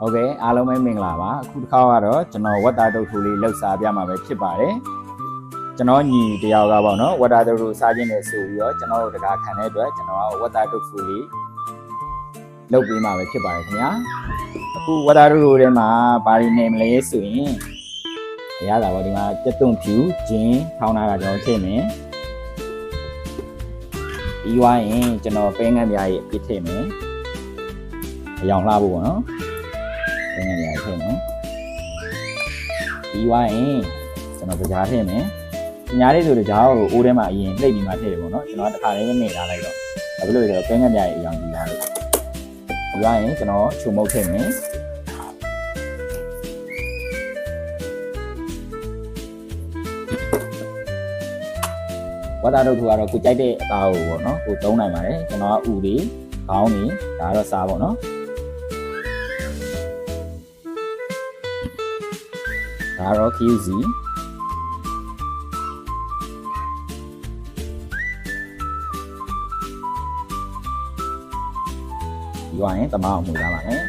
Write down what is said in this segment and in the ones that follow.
ဟုတ်ကဲ့အားလုံးပဲမင်္ဂလာပါအခုတစ်ခါကတော့ကျွန်တော်ဝတ်သားတုတ်ထူလေးလှုပ်ရှားပြမှာပဲဖြစ်ပါတယ်ကျွန်တော်ညီတယောက်ကပေါ့နော်ဝတ်သားတုတ်ထူစားခြင်းနဲ့ဆိုပြီးတော့ကျွန်တော်တို့တကားခံတဲ့အတွက်ကျွန်တော်ကဝတ်သားတုတ်ထူလေးလုပ်ပေးမှာပဲဖြစ်ပါတယ်ခင်ဗျာအခုဝတ်သားတုတ်ထူထဲမှာဘာတွေနေမလဲဆိုရင်ရတာပေါ့ဒီမှာကြက်သွန်ဖြူဂျင်းထောင်းထားတာကျွန်တော်ထည့်မယ်ပြီးသွားရင်ကျွန်တော်ပဲငန်းပြားရဲ့အပြစ်ထည့်မယ်အယောင်လှဖို့ပေါ့နော် ငငယ်ရထည့်မယ်ပြီးသွားရင်ကျွန်တော်ကြားထည့်မယ်ညာလေးဆိုတော့ကြားကိုအိုးထဲမှာအရင်နှိပ်ပြီးမှထည့်တယ်ပေါ့နော်ကျွန်တော်တစ်ခါလေးနေထားလိုက်တော့ဒါဖြစ်လို့ဆိုတော့ပဲငယ်ပြရဲ့အရောင်ကြီးလာလို့ပြီးသွားရင်ကျွန်တော်ချုံမုတ်ထည့်မယ်ဝတ်သားတို့ကတော့ကိုကြိုက်တဲ့အသားကိုပေါ့နော်ကိုသုံးနိုင်ပါတယ်ကျွန်တော်ကဥတွေခေါင်းတွေဒါကတော့စားပေါ့နော် ဒါတော့ QC ဒီဝိုင်းတမအောင်မှုရပါမယ်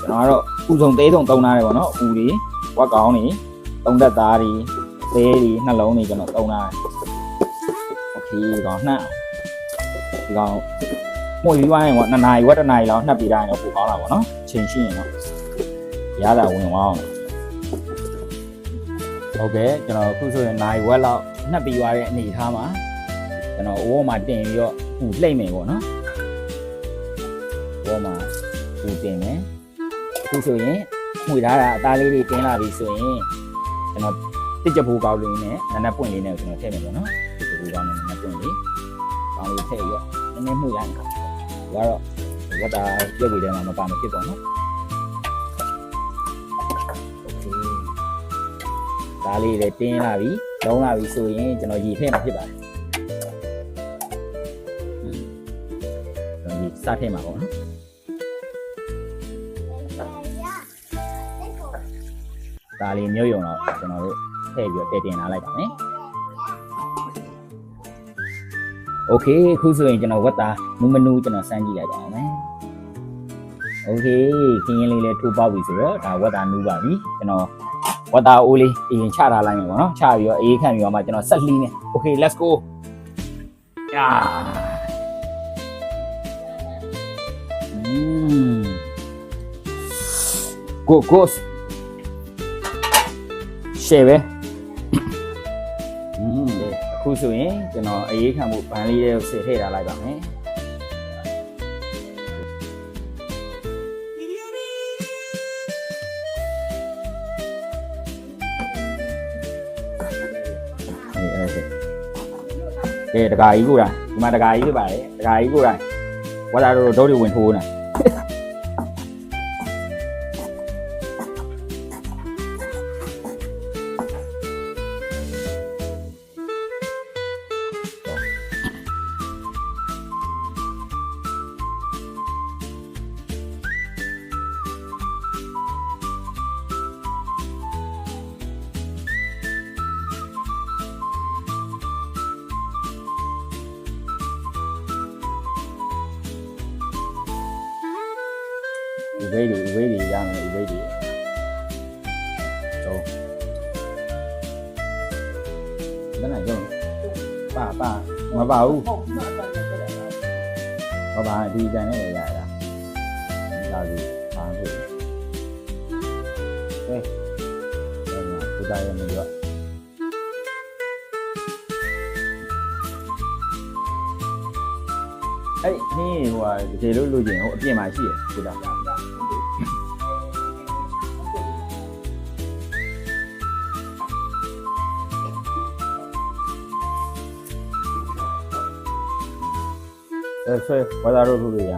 ကျွန်တော်ကတော့ဥဆုံးသေးဆုံးတုံးထားတယ်ပေါ့နော်ဥတွေဝက်ကောင်းတွေတုံးသက်သားတွေသေးတွေနှလုံးတွေကျွန်တော်တုံးထားတယ်โอเคဒီကောင်နှက်ဒီကောင်မှုပြီးသွားရင်ပေါ့နှစ်နာရီဝက်တစ်နာရီလောက်နှက်ပြီးတိုင်းတော့ပိုကောင်းတာပေါ့နော်ချိန်ရှိရင်တော့ရတာဝင်သွားအောင် ဟုတ်ကဲ့ကျွန်တော်အခုဆိုရင်နိုင်ဝက်လောက်နှက်ပြီးသွားတဲ့အနေအထားမှာကျွန်တော်အိုးမှာတင်ပြီးတော့ဟူလှိမ့်မယ်ပေါ့နော်အိုးမှာဟူတင်မယ်အခုဆိုရင်မှွေထားတာအသားလေးတွေတင်းလာပြီဆိုရင်ကျွန်တော်တစ်ကြဖို့ကောက်လေးနဲ့နက်နက်ပွင့်လေးနဲ့ကျွန်တော်ထည့်မယ်ပေါ့နော်တစ်ကြဖို့ကောက်နဲ့နက်နက်ပွင့်လေးကောင်းလေးထည့်ပြီးတော့နည်းနည်းမှွေလိုက်ဒါကတော့ဝတ်တာပြုတ်ပြီးတဲ့မှာမပါမဖြစ်ပါနော် ဒါလေးလည်းတင်းလာပြီလုံးလာပြီဆိုရင်ကျွန်တော်ရေထည့်မှာဖြစ်ပါတယ်။ကျွန်တော်ရေစထည့်မှာပေါ့နော်။ဒါလေးမြုပ်ယုံတော့ကျွန်တော်တို့ထည့်ပြီးတော့တည်တင်လာလိုက်ပါမယ်။ Okay အခုဆိုရင်ကျွန်တော်ဝတ်တာနူးမနူးကျွန်တော်စမ်းကြည့်လိုက်ပါအောင်မယ်။ Okay ခင်းရင်လေးလည်းထိုးပေါက်ပြီဆိုတော့ဒါဝတ်တာနူးပါပြီကျွန်တော် ဝတ်တာအိုးလေးအရင်ချထားလိုက်မယ်ပေါ့နော်ချပြီးတော့အေးခန့်ပြီးတော့မှကျွန်တော်ဆက်လှီးမယ် Okay let's go ယာอืม go go ရှေ့ပဲอืมအခုဆိုရင်ကျွန်တော်အေးခန့်မှုဘန်းလေးလေးကိုဆစ်ထည့်ထားလိုက်ပါမယ် အေးအဲ့ဒါကဲတကာကြီးကိုတိုင်းဒီမှာတကာကြီးပြပါတယ်တကာကြီးကိုတိုင်းဝါတာတို့ဒုတ်တွေဝင်ထိုးနေဥ ပိ္ပတွေဥပိ္ပတွေရမယ်ဥပိ္ပတွေတော့ဘယ်နဲ့ကြောပါပါမပါဘူးဘာပါဒီတန်နဲ့ရရတာဒါကြီးပါဘူးအဲအဲ့ဒါကိုတာရမယ်ရောအဲ့ဒီဟိုဟာဒီလိုလိုချင်ဟိုအပြင်မှာရှိရကိုတာ ဆွဲဝါသာတို့လူတွေရ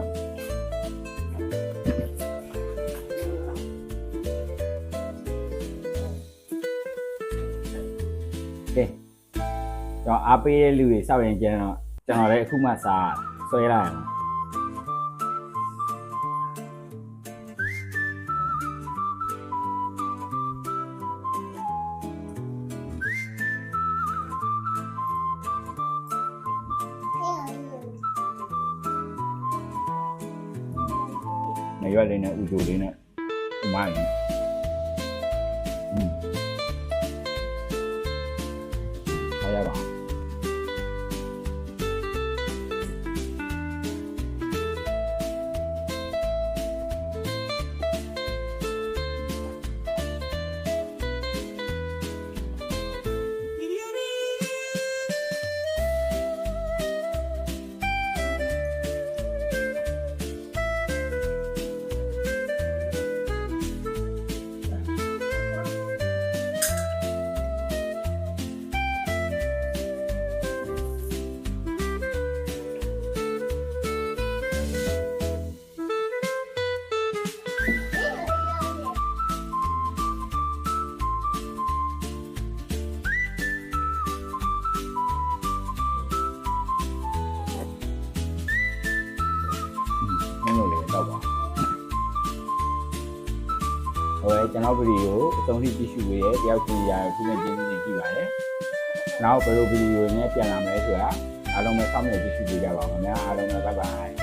ကဲကျွန်တော်အားပေးတဲ့လူတွေစောက်ရင်ကျန်တော့ကျွန်တော်လည်းအခုမှစားဆွဲလိုက်အောင် နေရွက်လေးနဲ့ဥကြိုလေးနဲ့မိုင်းอืมထားရပါ ဟိုကျွန်တော်ဗီဒီယိုအဆုံးထိကြည့်ရှုရတဲ့တယောက်ချင်းရာခုနဲ့ကျေးဇူးတင်ကြည့်ပါတယ်နောက်ဘယ်လိုဗီဒီယိုနဲ့ပြန်လာမလဲဆိုတာအားလုံးပဲစောင့်မျှော်ကြည့်ရှုပေးကြပါဦးခင်ဗျာအားလုံးပဲဘိုင်ဘိုင်